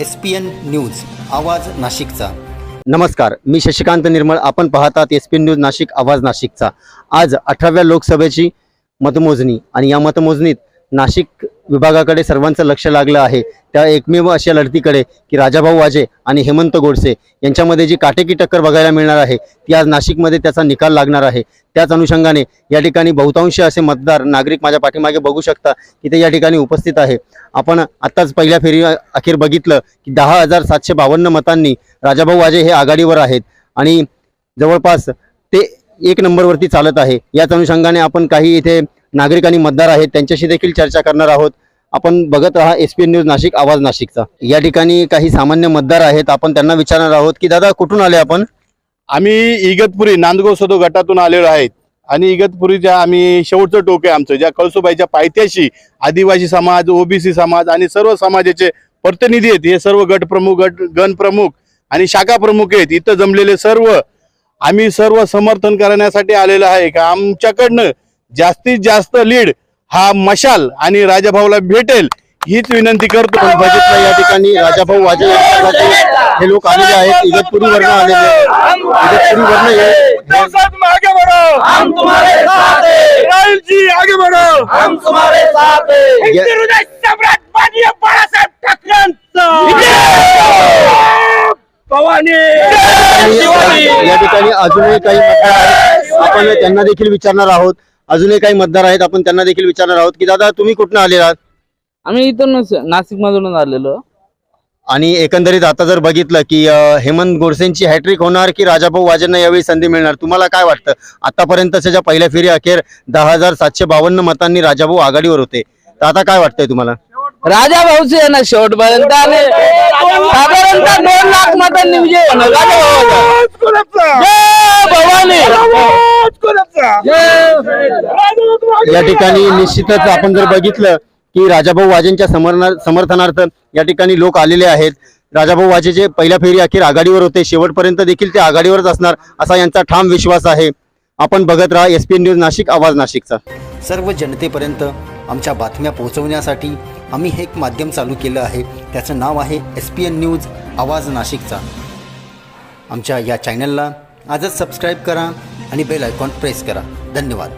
S P N news आवाज नाशिकचा. नमस्कार मी शशिकांत निर्मळ. आपण पाहतात S P N news Nashik आवाज नाशिकचा. आज अठराव्या लोकसभेची मतमोजणी आणि या मतमोजणीत नाशिक विभागाकडे सर्वांचं लक्ष लागलं आहे. त्या एकमेव अशा लढतीकडे की राजाभाऊ वाजे आणि हेमंत गोडसे यांच्यामध्ये जी काटेकी टक्कर बघायला मिळणार आहे ती आज नाशिकमध्ये त्याचा निकाल लागणार आहे. त्याच अनुषंगाने या ठिकाणी बहुतांश असे मतदार नागरिक माझ्या पाठीमागे बघू शकता की ते या ठिकाणी उपस्थित आहे. आपण आत्ताच पहिल्या फेरी अखेर बघितलं की दहा हजार सातशे बावन्न मतांनी राजाभाऊ वाजे हे आघाडीवर आहेत. आणि जवळपास ते एक नंबरवरती चालत आहे. याच अनुषंगाने आपण काही इथे नागरिक आणि मतदार आहेत त्यांच्याशी देखील चर्चा करणार आहोत. आपण बघत राहा एस पी न्यूज नाशिक आवाज नाशिकचा. या ठिकाणी काही सामान्य मतदार आहेत आपण त्यांना विचारणार आहोत की दादा कुठून आले आपण? आम्ही इगतपुरी नांदगाव सदो गटातून आलेलो आहेत. आणि इगतपुरीच्या आम्ही शेवटचं टोक आहे आमचं ज्या कळसुबाईच्या पायथ्याशी आदिवासी समाज ओबीसी समाज आणि सर्व समाजाचे प्रतिनिधी आहेत. हे सर्व गट प्रमुख गट गण प्रमुख आणि शाखा प्रमुख आहेत. इथं जमलेले सर्व आम्ही सर्व समर्थन करण्यासाठी आलेलो आहे. का आमच्याकडनं जास्तीत जास्त लीड हा मशाल आणि राजाभाऊला भेटेल हीच विनंती करतो. बघितलं या ठिकाणी राजाभाऊ वाजे हे लोक आलेले आहेत. आलेले हे- हैं. बढ़ो. हम तुम्हारे साथ हैं. या- हृदय सम्राट माननीय बाळासाहेब ठाकरेंचं भवानी. आणि या ठिकाणी अजूनही काही मतदार आहेत आपण त्यांना देखील विचारणार आहोत. अजूनही काही मतदार आहेत आपण त्यांना देखील विचारणार आहोत की दादा तुम्ही कुठनं आले आहात? आम्ही इथूनच नाशिक मधूनच आलेलो. आणि एकंदरीत आता जर बघितलं की अं, हेमंत गोडसेंची हॅट्रिक होणार की राजाभाऊ वाजेंना यावेळी संधी मिळणार? तुम्हाला काय वाटतं? आतापर्यंतच्या ज्या पहिल्या फेरी अखेर दहा हजार सातशे बावन्न मतांनी राजाभाऊ आघाडीवर होते. तर आता काय वाटतंय तुम्हाला? राजा भाऊचे आहे ना शेवटपर्यंत आणि साधारणतः दोन लाख मतांनी विजय होणार. राजा. जय भवानी. या ठिकाणी निश्चितच आपण जर बघितलं की राजाभाऊ वाजेंच्या समर्ना समर्थनार्थ या ठिकाणी लोक आलेले आहेत. राजाभाऊ वाजे जे पहिल्या फेरी अखेर आघाडीवर होते शेवटपर्यंत देखील ते आघाडीवरच असणार असा यांचा ठाम विश्वास आहे. आपण बघत राहा एस पी न्यूज नाशिक आवाज नाशिकचा. सर्व जनतेपर्यंत आमच्या बातम्या पोहोचवण्यासाठी आम्ही हे एक माध्यम चालू केलं आहे. त्याचं नाव आहे एस पी एन न्यूज आवाज नाशिकचा. आमच्या या चॅनलला आजच सबस्क्राईब करा आणि बेल आयकॉन प्रेस करा. धन्यवाद.